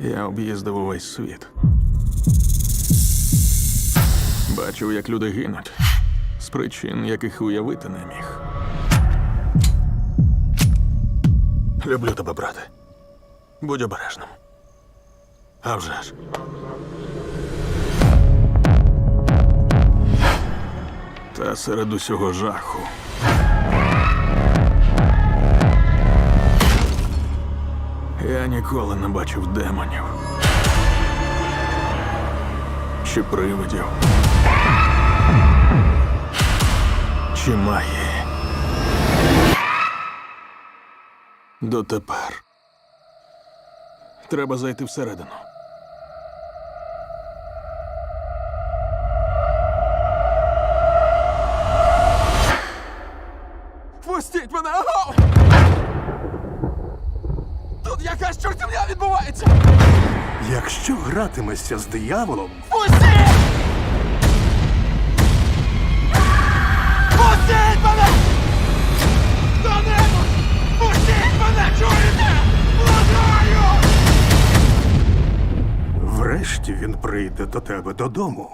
Я об'їздив увесь світ. Бачив, як люди гинуть з причин, яких уявити не міг. Люблю тебе, брате. Будь обережним. А вже ж. Та серед усього жаху. Я ніколи не бачив демонів. Чи привидів. Чи магії. Дотепер. Треба зайти всередину. Пустіть мене! Аго! Якась чортівня відбувається! Якщо гратимешся з дияволом, Пустіть! Пустіть мене! Хто-небудь! Пустіть мене! Чуєте? Благаю! врешті він прийде до тебе додому.